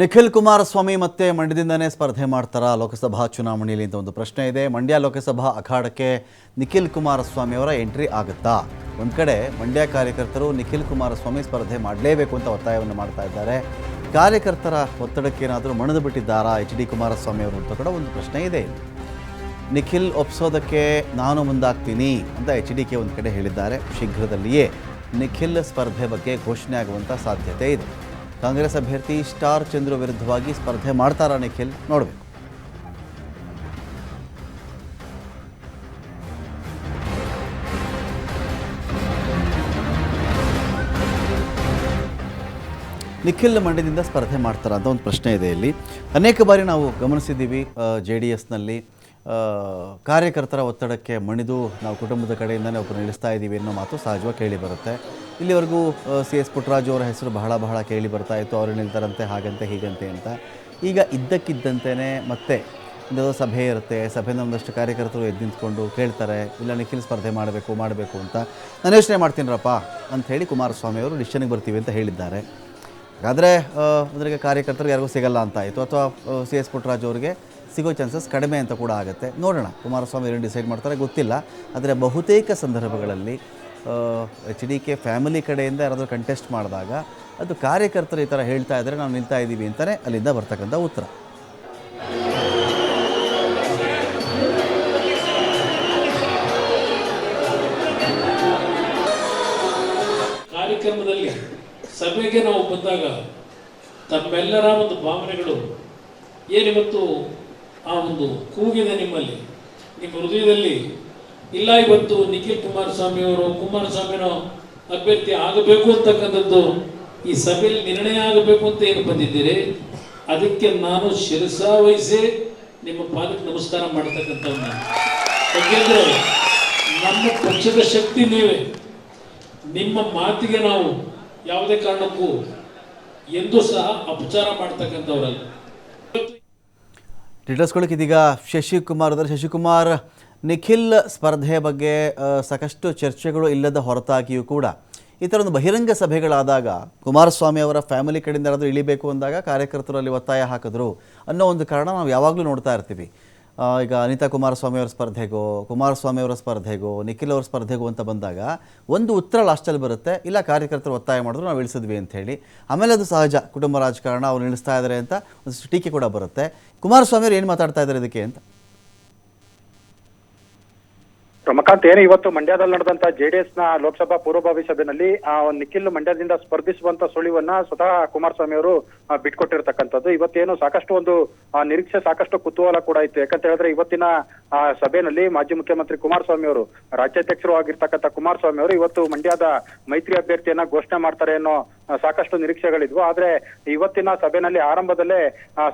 ನಿಖಿಲ್ ಕುಮಾರಸ್ವಾಮಿ ಮತ್ತೆ ಮಂಡ್ಯದಿಂದನೇ ಸ್ಪರ್ಧೆ ಮಾಡ್ತಾರಾ ಲೋಕಸಭಾ ಚುನಾವಣೆಯಲ್ಲಿ ಅಂತ ಒಂದು ಪ್ರಶ್ನೆ ಇದೆ. ಮಂಡ್ಯ ಲೋಕಸಭಾ ಅಖಾಡಕ್ಕೆ ನಿಖಿಲ್ ಕುಮಾರಸ್ವಾಮಿ ಅವರ ಎಂಟ್ರಿ ಆಗುತ್ತಾ? ಒಂದು ಕಡೆ ಮಂಡ್ಯ ಕಾರ್ಯಕರ್ತರು ನಿಖಿಲ್ ಕುಮಾರಸ್ವಾಮಿ ಸ್ಪರ್ಧೆ ಮಾಡಲೇಬೇಕು ಅಂತ ಒತ್ತಾಯವನ್ನು ಮಾಡ್ತಾ ಇದ್ದಾರೆ. ಕಾರ್ಯಕರ್ತರ ಒತ್ತಡಕ್ಕೆ ಏನಾದರೂ ಮಣಿದು ಬಿಟ್ಟಿದ್ದಾರಾ? ಎಚ್ ಡಿ ಕುಮಾರಸ್ವಾಮಿ ಅವರು ಅಂತ ಕೂಡ ಒಂದು ಪ್ರಶ್ನೆ ಇದೆ. ನಿಖಿಲ್ ಒಪ್ಸೋದಕ್ಕೆ ನಾನು ಮುಂದಾಗ್ತೀನಿ ಅಂತ ಎಚ್ ಡಿ ಕೆ ಒಂದು ಕಡೆ ಹೇಳಿದ್ದಾರೆ. ಶೀಘ್ರದಲ್ಲಿಯೇ ನಿಖಿಲ್ ಸ್ಪರ್ಧೆ ಬಗ್ಗೆ ಘೋಷಣೆ ಆಗುವಂಥ ಸಾಧ್ಯತೆ ಇದೆ. ಕಾಂಗ್ರೆಸ್ ಅಭ್ಯರ್ಥಿ ಸ್ಟಾರ್ ಚಂದ್ರು ವಿರುದ್ಧವಾಗಿ ಸ್ಪರ್ಧೆ ಮಾಡ್ತಾರಾ ನಿಖಿಲ್? ನೋಡಬೇಕು. ನಿಖಿಲ್ ಮಂಡ್ಯದಿಂದ ಸ್ಪರ್ಧೆ ಮಾಡ್ತಾರ ಅಂತ ಒಂದು ಪ್ರಶ್ನೆ ಇದೆ ಇಲ್ಲಿ. ಅನೇಕ ಬಾರಿ ನಾವು ಗಮನಿಸಿದ್ದೀವಿ ಜೆ ಡಿ ಎಸ್ನಲ್ಲಿ ಕಾರ್ಯಕರ್ತರ ಒತ್ತಡಕ್ಕೆ ಮಣಿದು ನಾವು ಕುಟುಂಬದ ಕಡೆಯಿಂದನೇ ಒಬ್ಬರು ನಿಲ್ಲಿಸ್ತಾ ಇದ್ದೀವಿ ಅನ್ನೋ ಮಾತು ಸಹಜವಾಗಿ ಕೇಳಿ ಬರುತ್ತೆ. ಇಲ್ಲಿವರೆಗೂ ಸಿ ಎಸ್ ಪುಟ್ಟರಾಜು ಅವರ ಹೆಸರು ಬಹಳ ಬಹಳ ಕೇಳಿ ಬರ್ತಾ ಇತ್ತು. ಅವರು ನಿಲ್ತಾರಂತೆ, ಹಾಗಂತೆ, ಹೀಗಂತೆ ಅಂತ. ಈಗ ಇದ್ದಕ್ಕಿದ್ದಂತೆಯೇ ಮತ್ತೆ ಒಂದು ಸಭೆ ಇರುತ್ತೆ. ಸಭೆಯಿಂದ ಒಂದಷ್ಟು ಕಾರ್ಯಕರ್ತರು ಎದ್ದು ನಿಂತ್ಕೊಂಡು ಕೇಳ್ತಾರೆ, ಇಲ್ಲ ನಿಖಿಲ್ ಸ್ಪರ್ಧೆ ಮಾಡಬೇಕು ಮಾಡಬೇಕು ಅಂತ. ನಾನು ಯೋಚನೆ ಮಾಡ್ತೀನಿರಪ್ಪ ಅಂತ ಹೇಳಿ ಕುಮಾರಸ್ವಾಮಿ ಅವರು ಡಿಸಿಷನ್ಗೆ ಬರ್ತೀವಿ ಅಂತ ಹೇಳಿದ್ದಾರೆ. ಹಾಗಾದರೆ ಅದರಿಗೆ ಕಾರ್ಯಕರ್ತರು ಯಾರಿಗೂ ಸಿಗಲ್ಲ ಅಂತ ಆಯಿತು. ಅಥವಾ ಸಿ ಎಸ್ ಪುಟ್ಟರಾಜು ಅವರಿಗೆ ಸಿಗೋ ಚಾನ್ಸಸ್ ಕಡಿಮೆ ಅಂತ ಕೂಡ ಆಗುತ್ತೆ. ನೋಡೋಣ, ಕುಮಾರಸ್ವಾಮಿ ಏನು ಡಿಸೈಡ್ ಮಾಡ್ತಾರೆ ಗೊತ್ತಿಲ್ಲ. ಆದರೆ ಬಹುತೇಕ ಸಂದರ್ಭಗಳಲ್ಲಿ ಎಚ್ ಡಿ ಕೆ ಫ್ಯಾಮಿಲಿ ಕಡೆಯಿಂದ ಯಾರಾದರೂ ಕಂಟೆಸ್ಟ್ ಮಾಡಿದಾಗ ಅದು ಕಾರ್ಯಕರ್ತರು ಈ ಥರ ಹೇಳ್ತಾ ಇದ್ದರೆ ನಾವು ನಿಲ್ತಾ ಇದ್ದೀವಿ ಅಂತಲೇ ಅಲ್ಲಿಂದ ಬರ್ತಕ್ಕಂಥ ಉತ್ತರ. ಕಾರ್ಯಕ್ರಮದಲ್ಲಿ ಸಭೆಗೆ ನಾವು ಬಂದಾಗ ತಮ್ಮೆಲ್ಲರ ಒಂದು ಭಾವನೆಗಳು ಏನಿವತ್ತು ಆ ಒಂದು ಕೂಗಿದೆ ನಿಮ್ಮಲ್ಲಿ, ನಿಮ್ಮ ಹೃದಯದಲ್ಲಿ ಇಲ್ಲ ಇವತ್ತು ನಿಖಿಲ್ ಕುಮಾರಸ್ವಾಮಿಯವರು, ಕುಮಾರಸ್ವಾಮಿನೋ ಅಭ್ಯರ್ಥಿ ಆಗಬೇಕು ಅಂತಕ್ಕಂಥದ್ದು, ಈ ಸಭೆಯಲ್ಲಿ ನಿರ್ಣಯ ಆಗಬೇಕು ಅಂತ ಏನು ಬಂದಿದ್ದೀರಿ? ಅದಕ್ಕೆ ನಾನು ಶಿರಸ ವಹಿಸಿ ನಿಮ್ಮ ಪಾದಕ್ಕೆ ನಮಸ್ಕಾರ ಮಾಡ್ತಕ್ಕಂಥವ್ರು ನಾನು ಯಾಕೆಂದ್ರೆ ನಮ್ಮ ಪಕ್ಷದ ಶಕ್ತಿ ನೀವೇ. ನಿಮ್ಮ ಮಾತಿಗೆ ನಾವು ಯಾವುದೇ ಕಾರಣಕ್ಕೂ ಎಂದೂ ಸಹ ಅಪಚಾರ ಮಾಡ್ತಕ್ಕಂಥವ್ರಲ್ಲ. ಡೀಟೇಲ್ಸ್ಗಳಿಗೆ ಇದೀಗ ಶಶಿಕುಮಾರ್ ಅಂದರೆ ಶಶಿಕುಮಾರ್, ನಿಖಿಲ್ ಸ್ಪರ್ಧೆಯ ಬಗ್ಗೆ ಸಾಕಷ್ಟು ಚರ್ಚೆಗಳು ಇಲ್ಲದ ಹೊರತಾಗಿಯೂ ಕೂಡ ಈ ಥರ ಒಂದು ಬಹಿರಂಗ ಸಭೆಗಳಾದಾಗ ಕುಮಾರಸ್ವಾಮಿ ಅವರ ಫ್ಯಾಮಿಲಿ ಕಡೆಯಿಂದ ಯಾರಾದರೂ ಇಳಿಬೇಕು ಅಂದಾಗ ಕಾರ್ಯಕರ್ತರು ಅಲ್ಲಿ ಒತ್ತಾಯ ಹಾಕಿದ್ರು ಅನ್ನೋ ಒಂದು ಕಾರಣ ನಾವು ಯಾವಾಗಲೂ ನೋಡ್ತಾ ಇರ್ತೀವಿ. ಈಗ ಅನಿತಾ ಕುಮಾರಸ್ವಾಮಿ ಅವರ ಸ್ಪರ್ಧೆಗೋ ಕುಮಾರಸ್ವಾಮಿ ಅವರ ಸ್ಪರ್ಧೆಗೋ, ನಿಖಿಲ್ ಅವರ ಸ್ಪರ್ಧೆಗೋ ಅಂತ ಬಂದಾಗ ಒಂದು ಉತ್ತರ ಲಾಸ್ಟಲ್ಲಿ ಬರುತ್ತೆ. ಇಲ್ಲ, ಕಾರ್ಯಕರ್ತರು ಒತ್ತಾಯ ಮಾಡಿದ್ರು, ನಾವು ಇಳಿಸಿದ್ವಿ ಅಂತ ಹೇಳಿ. ಆಮೇಲೆ ಅದು ಸಹಜ. ಕುಟುಂಬ ರಾಜಕಾರಣ, ಅವ್ರು ಇಳಿಸ್ತಾ ಇದ್ದಾರೆ ಅಂತ ಒಂದು ಟೀಕೆ ಕೂಡ ಬರುತ್ತೆ. ಕುಮಾರಸ್ವಾಮಿ ಅವರು ಏನು ಮಾತಾಡ್ತಾ ಇದ್ದಾರೆ ಇದಕ್ಕೆ ಅಂತ? ರಮಕಾಂತ್ ಏನೇ ಇವತ್ತು ಮಂಡ್ಯದಲ್ಲಿ ನಡೆದಂತ ಜೆಡಿಎಸ್ನ ಲೋಕಸಭಾ ಪೂರ್ವಭಾವಿ ಸಭೆಯಲ್ಲಿ ಆ ನಿಖಿಲ್ ಮಂಡ್ಯದಿಂದ ಸ್ಪರ್ಧಿಸುವಂತ ಸುಳಿವನ್ನ ಸ್ವತಃ ಕುಮಾರಸ್ವಾಮಿ ಅವರು ಬಿಟ್ಕೊಟ್ಟಿರ್ತಕ್ಕಂಥದ್ದು. ಇವತ್ತೇನು ಸಾಕಷ್ಟು ಒಂದು ನಿರೀಕ್ಷೆ ಸಾಕಷ್ಟು ಕುತೂಹಲ ಕೂಡ ಇತ್ತು. ಯಾಕಂತ ಹೇಳಿದ್ರೆ ಇವತ್ತಿನ ಆ, ಸಭೆಯಲ್ಲಿ ಮಾಜಿ ಮುಖ್ಯಮಂತ್ರಿ ಕುಮಾರಸ್ವಾಮಿ ಅವರು ರಾಜ್ಯಾಧ್ಯಕ್ಷರು ಆಗಿರ್ತಕ್ಕಂಥ ಕುಮಾರಸ್ವಾಮಿ ಅವರು ಇವತ್ತು ಮಂಡ್ಯದ ಮೈತ್ರಿ ಅಭ್ಯರ್ಥಿಯನ್ನ ಘೋಷಣೆ ಮಾಡ್ತಾರೆ ಅನ್ನೋ ಸಾಕಷ್ಟು ನಿರೀಕ್ಷೆಗಳಿದ್ವು. ಆದ್ರೆ ಇವತ್ತಿನ ಸಭೆಯಲ್ಲಿ ಆರಂಭದಲ್ಲೇ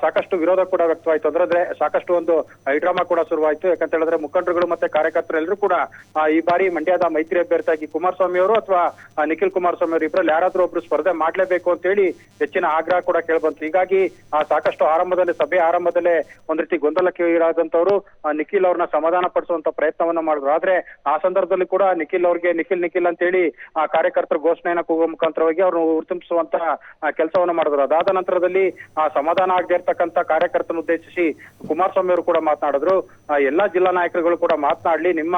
ಸಾಕಷ್ಟು ವಿರೋಧ ಕೂಡ ವ್ಯಕ್ತವಾಯ್ತು. ಅಂದ್ರೆ ಅಂದ್ರೆ ಸಾಕಷ್ಟು ಒಂದು ಹೈಡ್ರಾಮಾ ಕೂಡ ಶುರುವಾಯಿತು. ಯಾಕಂತ ಹೇಳಿದ್ರೆ ಮುಖಂಡರುಗಳು ಮತ್ತೆ ಕಾರ್ಯಕರ್ತರು ಎಲ್ಲರೂ ಕೂಡ ಈ ಬಾರಿ ಮಂಡ್ಯದ ಮೈತ್ರಿ ಅಭ್ಯರ್ಥಿಯಾಗಿ ಕುಮಾರಸ್ವಾಮಿ ಅವರು ಅಥವಾ ನಿಖಿಲ್ ಕುಮಾರಸ್ವಾಮಿ ಅವರು ಇಬ್ಬರಲ್ಲಿ ಯಾರಾದ್ರೂ ಒಬ್ರು ಸ್ಪರ್ಧೆ ಮಾಡ್ಲೇಬೇಕು ಅಂತ ಹೇಳಿ ಹೆಚ್ಚಿನ ಆಗ್ರಹ ಕೂಡ ಕೇಳ್ಬಂತು. ಹೀಗಾಗಿ ಸಾಕಷ್ಟು ಆರಂಭದಲ್ಲಿ, ಸಭೆ ಆರಂಭದಲ್ಲೇ ಒಂದ್ ರೀತಿ ಗೊಂದಲಕ್ಕೆ ಈಡಾದಂತವರು ನಿಖಿಲ್ ಅವ್ರನ್ನ ಸಮಾಧಾನ ಪಡಿಸುವಂತ ಪ್ರಯತ್ನವನ್ನ ಮಾಡಿದ್ರು. ಆದ್ರೆ, ಆ ಸಂದರ್ಭದಲ್ಲಿ ಕೂಡ ನಿಖಿಲ್ ಅವ್ರಿಗೆ ನಿಖಿಲ್ ನಿಖಿಲ್ ಅಂತ ಹೇಳಿ, ಆ, ಕಾರ್ಯಕರ್ತರ ಘೋಷಣೆಯನ್ನ ಕೂಗುವ ಮುಖಾಂತರವಾಗಿ ಅವ್ರನ್ನ ಉತ್ತಮಿಸುವಂತ ಕೆಲಸವನ್ನ ಮಾಡಿದ್ರು. ಅದಾದ ನಂತರದಲ್ಲಿ, ಆ, ಸಮಾಧಾನ ಆಗದೆ ಇರ್ತಕ್ಕಂತ ಕಾರ್ಯಕರ್ತನ ಉದ್ದೇಶಿಸಿ ಕುಮಾರಸ್ವಾಮಿ ಅವರು ಕೂಡ ಮಾತನಾಡಿದ್ರು. ಎಲ್ಲಾ ಜಿಲ್ಲಾ ನಾಯಕರುಗಳು ಕೂಡ ಮಾತನಾಡ್ಲಿ, ನಿಮ್ಮ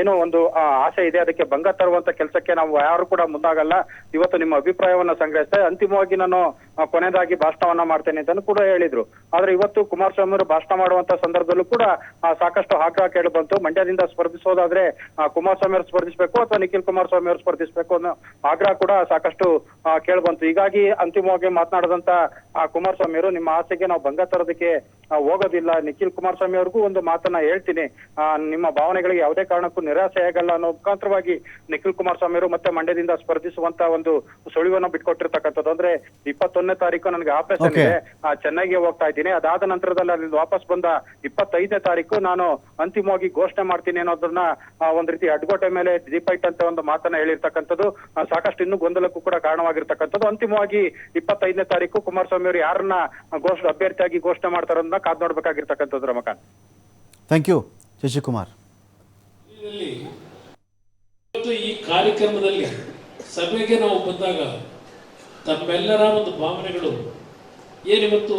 ಏನೋ ಒಂದು ಆಸೆ ಇದೆ, ಅದಕ್ಕೆ ಭಂಗ ತರುವಂತ ಕೆಲಸಕ್ಕೆ ನಾವು ಯಾರು ಕೂಡ ಮುಂದಾಗಲ್ಲ. ಇವತ್ತು ನಿಮ್ಮ ಅಭಿಪ್ರಾಯವನ್ನ ಸಂಗ್ರಹಿಸ್ತಾ ಅಂತಿಮವಾಗಿ ನಾನು ಕೊನೆಯದಾಗಿ ಭಾಷಣವನ್ನ ಮಾಡ್ತೇನೆ ಅಂತ ಕೂಡ ಹೇಳಿದ್ರು. ಆದ್ರೆ ಇವತ್ತು ಕುಮಾರಸ್ವಾಮಿ ಅವರು ಭಾಷಣ ಮಾಡುವಂತ ಸಂದರ್ಭದಲ್ಲೂ ಕೂಡ ಸಾಕಷ್ಟು ಆಗ್ರಹ ಕೇಳಿ ಬಂತು. ಮಂಡ್ಯದಿಂದ ಸ್ಪರ್ಧಿಸೋದಾದ್ರೆ ಕುಮಾರಸ್ವಾಮಿ ಅವರು ಸ್ಪರ್ಧಿಸಬೇಕು ಅಥವಾ ನಿಖಿಲ್ ಕುಮಾರಸ್ವಾಮಿ ಅವರು ಸ್ಪರ್ಧಿಸಬೇಕು ಅನ್ನೋ ಆಗ್ರಹ ಕೂಡ ಸಾಕಷ್ಟು ಕೇಳಿ ಬಂತು. ಹೀಗಾಗಿ ಅಂತಿಮವಾಗಿ ಮಾತನಾಡದಂತ ಕುಮಾರಸ್ವಾಮಿ ಅವರು ನಿಮ್ಮ ಆಸೆಗೆ ನಾವು ಭಂಗ ತರೋದಕ್ಕೆ ಹೋಗೋದಿಲ್ಲ. ನಿಖಿಲ್ ಕುಮಾರಸ್ವಾಮಿ ಅವ್ರಿಗೂ ಒಂದು ಮಾತನ್ನ ಹೇಳ್ತೀನಿ. ನಿಮ್ಮ ಭಾವನೆಗಳಿಗೆ ಯಾವುದೇ ಕಾರಣಕ್ಕೂ ನಿರಾಸೆ ಆಗಲ್ಲ ಅನ್ನೋ ಮುಖಾಂತರವಾಗಿ ನಿಖಿಲ್ ಕುಮಾರಸ್ವಾಮಿ ಅವರು ಮತ್ತೆ ಮಂಡ್ಯದಿಂದ ಸ್ಪರ್ಧಿಸುವಂತ ಒಂದು ಸುಳಿವನ್ನು ಬಿಟ್ಕೊಟ್ಟಿರ್ತಕ್ಕಂಥದ್ದು. ಅಂದ್ರೆ ಇಪ್ಪತ್ತೊಂದನೇ ತಾರೀಕು ನನಗೆ ಆಪರೇಷನ್. ಇದೆ ಚೆನ್ನೈಗೆ ಹೋಗ್ತಾ ಇದ್ದೀನಿ. ಅದಾದ ನಂತರದಲ್ಲಿ ಅಲ್ಲಿ ವಾಪಸ್ ಬಂದ ಇಪ್ಪತ್ತೈದನೇ ತಾರೀಕು ನಾನು ಅಂತಿಮವಾಗಿ ಘೋಷಣೆ ಮಾಡ್ತೀನಿ ಅನ್ನೋದನ್ನ ಒಂದ್ ರೀತಿ ಅಡ್ಗೋಟೆ ಮೇಲೆ ದೀಪ ಇಟ್ಟಂತ ಒಂದು ಮಾತನ್ನ ಹೇಳಿರ್ತಕ್ಕಂಥದ್ದು. ಸಾಕಷ್ಟು ಇನ್ನೂ ಗೊಂದಲಕ್ಕೂ ಕೂಡ ಕಾರಣವಾಗಿರ್ತಕ್ಕಂಥದ್ದು. ಅಂತಿಮವಾಗಿ ಇಪ್ಪತ್ತೈದನೇ ತಾರೀಕು ಕುಮಾರಸ್ವಾಮಿ ಅವರು ಯಾರನ್ನ ಘೋಷ ಅಭ್ಯರ್ಥಿಯಾಗಿ ಘೋಷಣೆ ಮಾಡ್ತಾರೋದನ್ನ ಕಾದ್ ನೋಡ್ಬೇಕಾಗಿರ್ತಕ್ಕಂಥದ್ದು ರಮಕಾಂತ್. ಥ್ಯಾಂಕ್ ಯು ಶಶಿಕುಮಾರ್ ಇದರಲ್ಲಿ ಇವತ್ತು ಈ ಕಾರ್ಯಕ್ರಮದಲ್ಲಿ ಸಭೆಗೆ ನಾವು ಬಂದಾಗ ತಮ್ಮೆಲ್ಲರ ಒಂದು ಭಾವನೆಗಳು ಏನಿವತ್ತು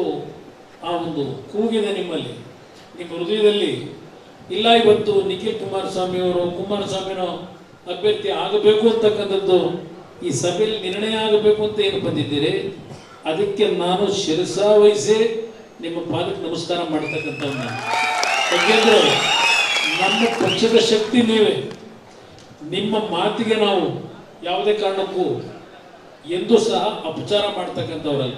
ಆ ಒಂದು ಕೂಗಿದೆ ನಿಮ್ಮಲ್ಲಿ? ನಿಮ್ಮ ಹೃದಯದಲ್ಲಿ ಇಲ್ಲ, ಇವತ್ತು ನಿಖಿಲ್ ಕುಮಾರಸ್ವಾಮಿಯವರು ಕುಮಾರಸ್ವಾಮಿನೋ ಅಭ್ಯರ್ಥಿ ಆಗಬೇಕು ಅಂತಕ್ಕಂಥದ್ದು ಈ ಸಭೆಯಲ್ಲಿ ನಿರ್ಣಯ ಆಗಬೇಕು ಅಂತ ಏನು ಬಂದಿದ್ದೀರಿ? ಅದಕ್ಕೆ ನಾನು ಶಿರಸ ವಹಿಸಿ ನಿಮ್ಮ ಪಾದಕ್ಕೆ ನಮಸ್ಕಾರ ಮಾಡ್ತಕ್ಕಂಥವ್ರು ನಾನು ಯಾಕೆಂದ್ರೆ ನಮ್ಮ ಪಕ್ಷದ ಶಕ್ತಿ ನೀವೇ. ನಿಮ್ಮ ಮಾತಿಗೆ ನಾವು ಯಾವುದೇ ಕಾರಣಕ್ಕೂ ಎಂದೂ ಸಹ ಅಪಚಾರ ಮಾಡ್ತಕ್ಕಂಥವ್ರಲ್ಲ.